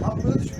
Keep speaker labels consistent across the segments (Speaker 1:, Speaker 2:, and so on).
Speaker 1: Tam böyle düşün.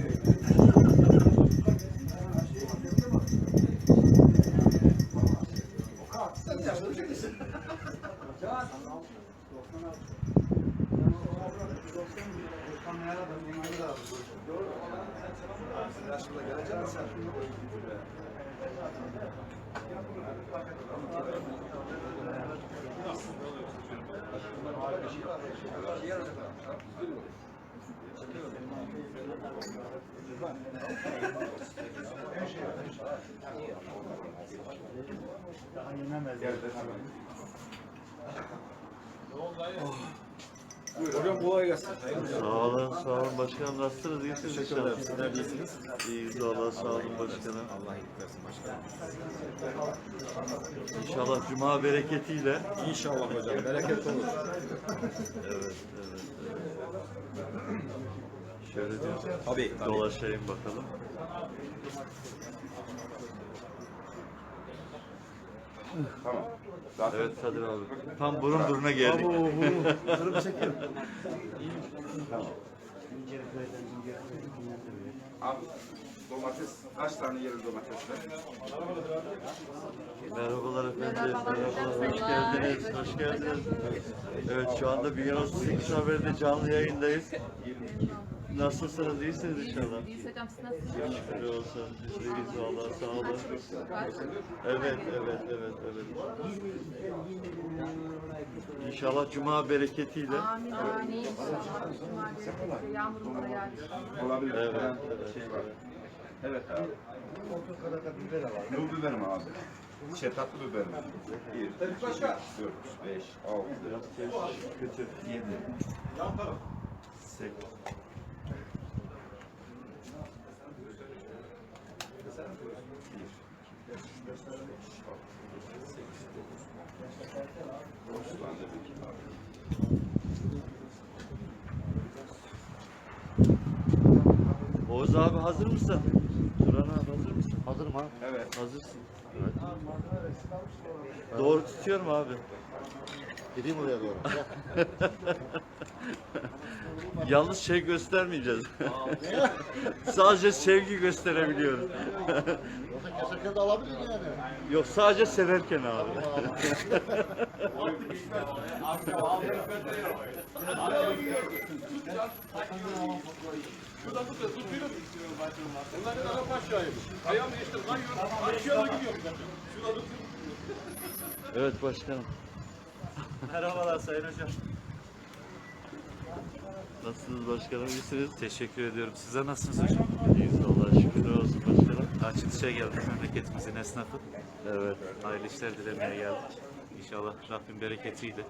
Speaker 1: Daha yenemez. Gel, gel. Ne oldu? Hocam kolay gelsin.
Speaker 2: Sağ olun, sağ olun başkanım. Nasılsınız? İyisiniz
Speaker 1: Teşekkür ederim. Sizler de iyisiniz.
Speaker 2: İyiyiz valla sağ olun başkanım.
Speaker 1: Allah iyilik versin başkanım.
Speaker 2: İnşallah cuma bereketiyle.
Speaker 1: İnşallah hocam. Bereket olur.
Speaker 2: Evet, evet, evet. Şöyle bir
Speaker 1: Tabii. tabii.
Speaker 2: dolaşayım bakalım.
Speaker 1: Tamam. Zaten
Speaker 2: Evet Kadir abi. Tam burun buruna geldik.
Speaker 1: abi domates kaç tane yeriz domatesler?
Speaker 2: Merhabalar efendim. Merhabalar. Hoş geldiniz. Hoş geldiniz. Evet şu anda Biyano 8 Haber'de canlı yayındayız. Nasılsınız? İyisiniz inşallah.
Speaker 3: İyiyiz hocam siz nasılsınız?
Speaker 2: Şükür olsun. Biz de iyiyiz valla sağ olun. Evet, evet, evet, evet. İnşallah cuma bereketiyle.
Speaker 3: Amin amin inşallah. Cuma bereketiyle yağmurumuz da yağdı.
Speaker 1: Olabilir.
Speaker 2: Evet, evet.
Speaker 1: Şey var. Evet abi. 30 kadar da biber var. Bu biber mi abi? Şey tatlı
Speaker 2: biber mi? 1,
Speaker 1: 2,
Speaker 2: 3,
Speaker 1: 4, 5, 6, 7, 8,
Speaker 2: Oğuz abi hazır mısın? Turan abi hazır mısın?
Speaker 4: Hazırım abi.
Speaker 1: Evet.
Speaker 2: Hazırsın. Evet. Doğru tutuyorum abi.
Speaker 4: Gideyim oraya doğru.
Speaker 2: Yalnız şey göstermeyeceğiz. sadece sevgi gösterebiliyoruz.
Speaker 4: Yoksa keserken de alabilir yani.
Speaker 2: Yok sadece severken abi. Evet başkanım.
Speaker 5: Merhabalar Sayın Hocam.
Speaker 2: Nasılsınız başkanım? İyisiniz?
Speaker 5: Teşekkür ediyorum. Size nasılsınız hocam?
Speaker 2: İyiyiz Allah'a şükürler olsun başkanım.
Speaker 5: Açılışa geldik memleketimizin esnafı.
Speaker 2: Evet.
Speaker 5: Hayırlı işler dilemeye geldik. İnşallah Rabbim bereketiyle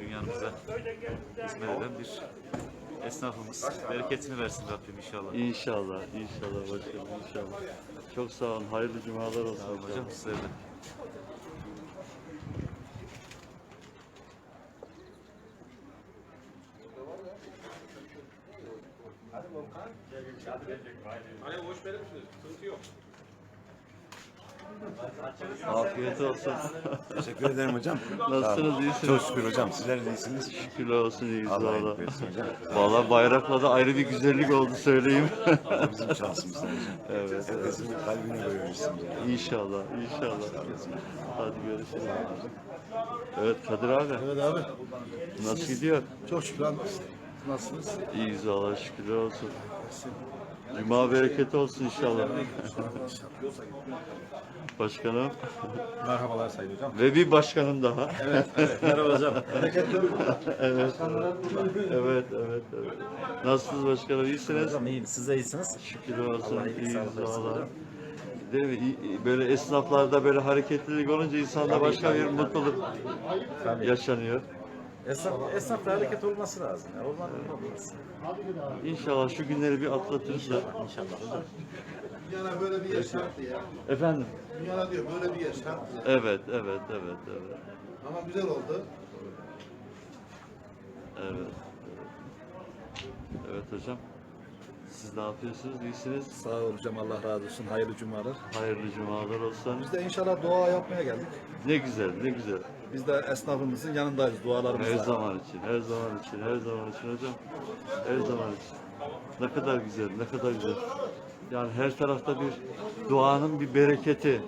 Speaker 5: dünyanımıza hizmet eden bir esnafımız. Bereketini versin Rabbim inşallah.
Speaker 2: İnşallah, inşallah başkanım, inşallah. Çok sağ olun, hayırlı cumalar olsun
Speaker 5: olun hocam sizlere de.
Speaker 2: Afiyet olsun.
Speaker 6: Teşekkür ederim hocam.
Speaker 2: Nasılsınız, iyisiniz?
Speaker 6: Çok şükür hocam. Sizler de iyisiniz.
Speaker 2: Şükürler olsun, iyiyiz
Speaker 6: Allah
Speaker 2: valla. Valla bayrakla da ayrı bir güzellik oldu söyleyeyim.
Speaker 6: Allah bizim şansımızdan hocam.
Speaker 2: evet,
Speaker 6: Herkesin bir kalbini koyuyoruz hocam.
Speaker 2: inşallah, inşallah. Hadi görüşürüz. Evet Kadir abi,
Speaker 4: Evet abi.
Speaker 2: nasıl gidiyor?
Speaker 4: Çok şükür abi. Nasılsınız?
Speaker 2: İyiyiz valla, şükürler olsun. Cuma bereketi olsun inşallah. Başkanım
Speaker 6: Merhabalar Sayın Hocam.
Speaker 2: ve bir başkanım daha.
Speaker 6: Merhaba hocam.
Speaker 2: evet. evet, evet, evet. Nasılsınız başkanım? İyisiniz?
Speaker 6: Hocam iyiyim. Siz de iyisiniz.
Speaker 2: Şükür olsun.
Speaker 6: Allah
Speaker 2: iyiyiz valla. Değil mi? Böyle esnaflarda böyle hareketlilik olunca insanda başka bir mutluluk
Speaker 6: Tabii.
Speaker 2: yaşanıyor.
Speaker 6: Esnaf, esnafla hareket olması lazım. Ya. Olmadı olmaz.
Speaker 2: İnşallah şu günleri bir atlatırız da.
Speaker 6: İnşallah
Speaker 4: Yani böyle bir yaşantı ya.
Speaker 2: Efendim?
Speaker 4: Dünyada diyor böyle bir yer şart bize.
Speaker 2: Evet, evet, evet, evet.
Speaker 4: Ama güzel oldu.
Speaker 2: Evet. Evet, evet hocam. Siz ne yapıyorsunuz? İyisiniz?
Speaker 6: Sağ ol hocam Allah razı olsun. Hayırlı cumalar.
Speaker 2: Hayırlı cumalar olsun.
Speaker 6: Biz de inşallah dua yapmaya geldik.
Speaker 2: Ne güzel, ne güzel.
Speaker 6: Biz de esnafımızın yanındayız dualarımızla.
Speaker 2: Her zaman için, her zaman için, her zaman için hocam. Her zaman için. Ne kadar güzel, ne kadar güzel. Yani her tarafta bir duanın bir bereketi.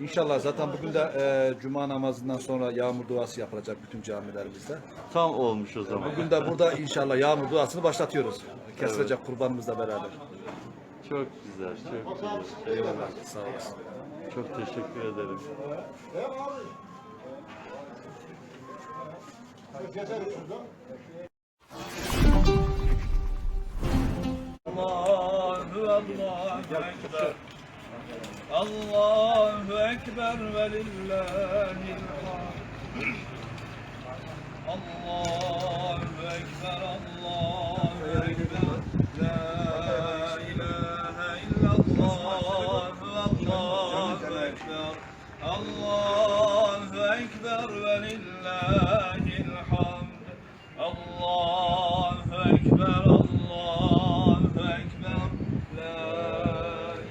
Speaker 6: İnşallah zaten bugün de e, cuma namazından sonra yağmur duası yapılacak bütün camilerimizde.
Speaker 2: Tam olmuş o zaman.
Speaker 6: Bugün de burada inşallah yağmur duasını başlatıyoruz. Kesilecek kurbanımızla beraber.
Speaker 2: Çok güzel, çok güzel.
Speaker 6: Eyvallah sağ olasın.
Speaker 2: Çok teşekkür ederim.
Speaker 7: Allahu Allahu Ekber Allahu Ekber ve lillahil Allahu Ekber Allahu Ekber La ilahe illallah Allahu Ekber Allahu Ekber ve lillahil hamd Allahu Ekber Allahu Ekber La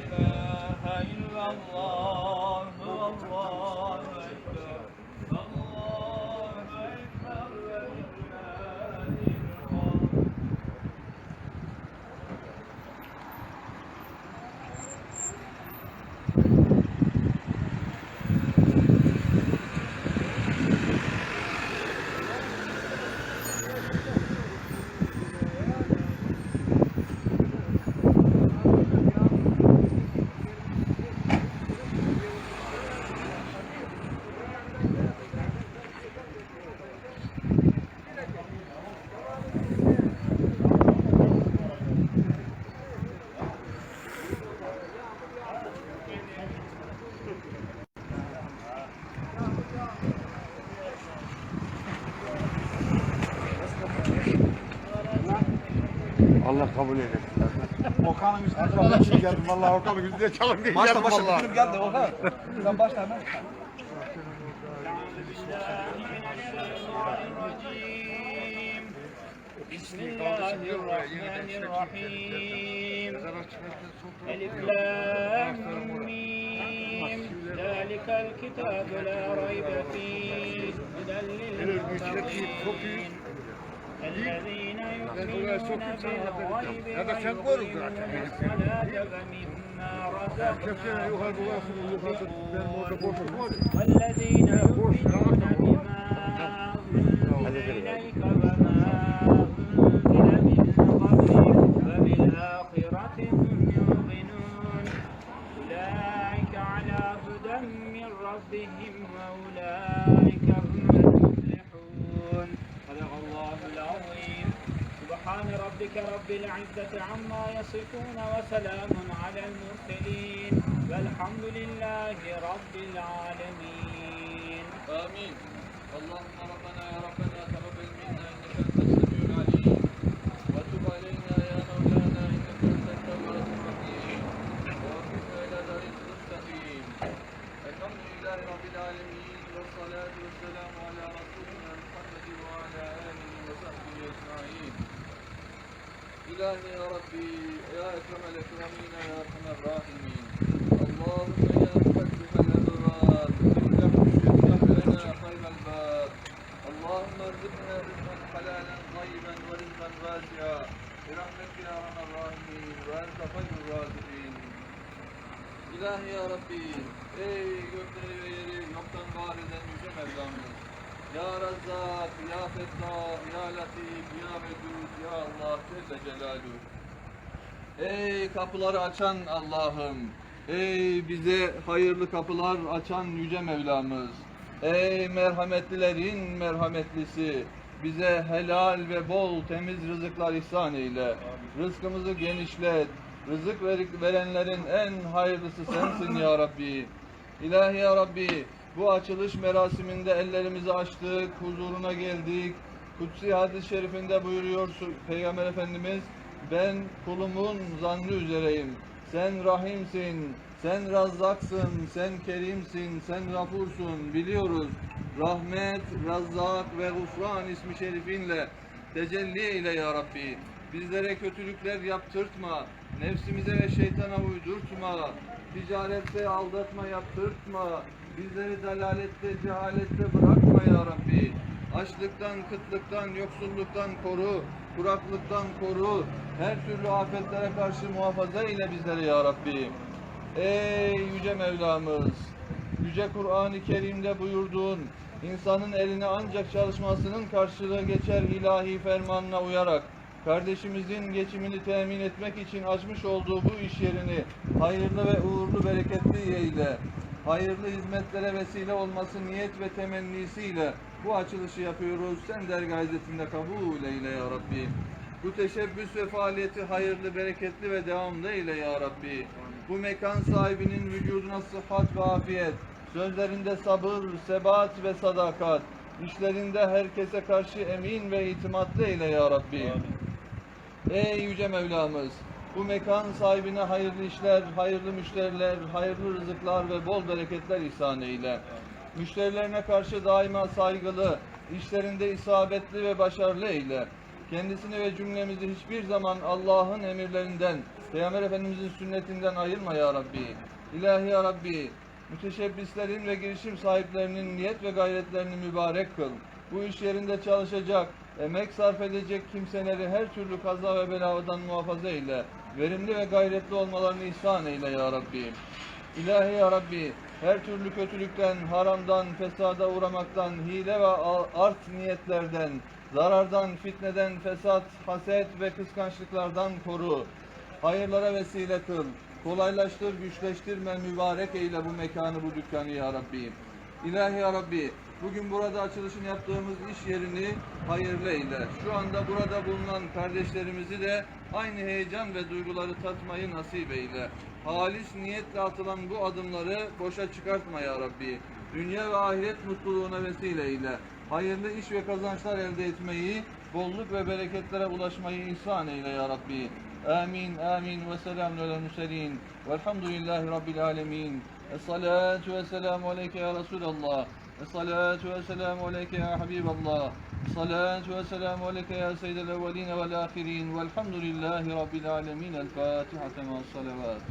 Speaker 7: ilahe illallah Allahu Ekber Allahu Ekber ve lillahil hamd
Speaker 1: Allah kabul eylesin. Okan'ın üstüne çalın diye geldim. Valla Okan'ın üstüne çalın diye geldim. Başla başla.
Speaker 6: Gülüm geldi Okan. Sen başla hemen.
Speaker 7: Bismillahirrahmanirrahim. Elif lam mim. Zalikel kitabu la raybe fih. Hüden lil. الذين يؤمنون بالغيب ويقيمون الصلاة ومما رزقناهم ينفقون والذين يؤمنون رب العزة عما يصفون وسلام على المرسلين والحمد لله رب العالمين
Speaker 8: آمين اللهم ربنا يا ربنا Celaluhu. Ey kapıları açan Allah'ım, ey bize hayırlı kapılar açan yüce Mevlamız. Ey merhametlilerin merhametlisi, bize helal ve bol temiz rızıklar ihsan eyle. Rızkımızı genişlet. Rızık ver- verenlerin en hayırlısı sensin ya Rabbi. İlahi ya Rabbi, bu açılış merasiminde ellerimizi açtık, huzuruna geldik. Kutsi hadis-i şerifinde buyuruyorsun Peygamber Efendimiz, ben kulumun zannı üzereyim. Sen rahimsin, Sen razzaksın, sen kerimsin, sen gafursun biliyoruz. Rahmet, razzak ve gufran ismi şerifinle tecelli eyle ya Rabbi. Bizlere kötülükler yaptırtma, nefsimize ve şeytana uydurtma, ticarette aldatma yaptırtma, bizleri dalalette, cehalette bırakma ya Rabbi. Açlıktan, kıtlıktan, yoksulluktan koru, kuraklıktan koru, her türlü afetlere karşı muhafaza ile bizleri ya Rabbi. Ey yüce Mevlamız! Yüce Kur'an-ı Kerim'de buyurduğun, insanın eline ancak çalışmasının karşılığı geçer ilahi fermanına uyarak, kardeşimizin geçimini temin etmek için açmış olduğu bu iş yerini hayırlı ve uğurlu bereketli eyle. Hayırlı hizmetlere vesile olması niyet ve temennisiyle bu açılışı yapıyoruz. Sen izzetinde kabul eyle ya Rabbi. Bu teşebbüs ve faaliyeti hayırlı, bereketli ve devamlı eyle ya Rabbi. Bu mekan sahibinin vücuduna sıhhat ve afiyet, sözlerinde sabır, sebat ve sadakat, işlerinde herkese karşı emin ve itimatlı eyle ya Rabbi. Ey yüce Mevlamız! Bu mekan sahibine hayırlı işler, hayırlı müşteriler, hayırlı rızıklar ve bol bereketler ihsan eyle. Müşterilerine karşı daima saygılı, işlerinde isabetli ve başarılı eyle. Kendisini ve cümlemizi hiçbir zaman Allah'ın emirlerinden, Peygamber Efendimizin sünnetinden ayırma ya Rabbi. İlahi ya Rabbi, müteşebbislerin ve girişim sahiplerinin niyet ve gayretlerini mübarek kıl. Bu iş yerinde çalışacak, emek sarf edecek kimseleri her türlü kaza ve beladan muhafaza eyle. Verimli ve gayretli olmalarını ihsan eyle ya Rabbi. İlahi Rabbi, her türlü kötülükten, haramdan, fesada uğramaktan, hile ve art niyetlerden, zarardan, fitneden, fesat, haset ve kıskançlıklardan koru. Hayırlara vesile kıl. Kolaylaştır, güçleştirme, mübarek eyle bu mekanı, bu dükkanı ya Rabbi. İlahi Rabbi, bugün burada açılışını yaptığımız iş yerini hayırlı eyle. Şu anda burada bulunan kardeşlerimizi de aynı heyecan ve duyguları tatmayı nasip eyle. Halis niyetle atılan bu adımları boşa çıkartma ya Rabbi. Dünya ve ahiret mutluluğuna vesile eyle. Hayırlı iş ve kazançlar elde etmeyi, bolluk ve bereketlere ulaşmayı ihsan eyle ya Rabbi. Amin, amin ve selamun alel murselin. Velhamdülillahi Rabbil alemin. Esselatu ve selamu aleyke ya Resulallah. Esselatu ve selamu aleyke ya Habiballah. Esselatu ve selamu aleyke ya seyyidel evveline vel ahirin. Velhamdülillahi Rabbil alemin. El Fatiha tema salavat.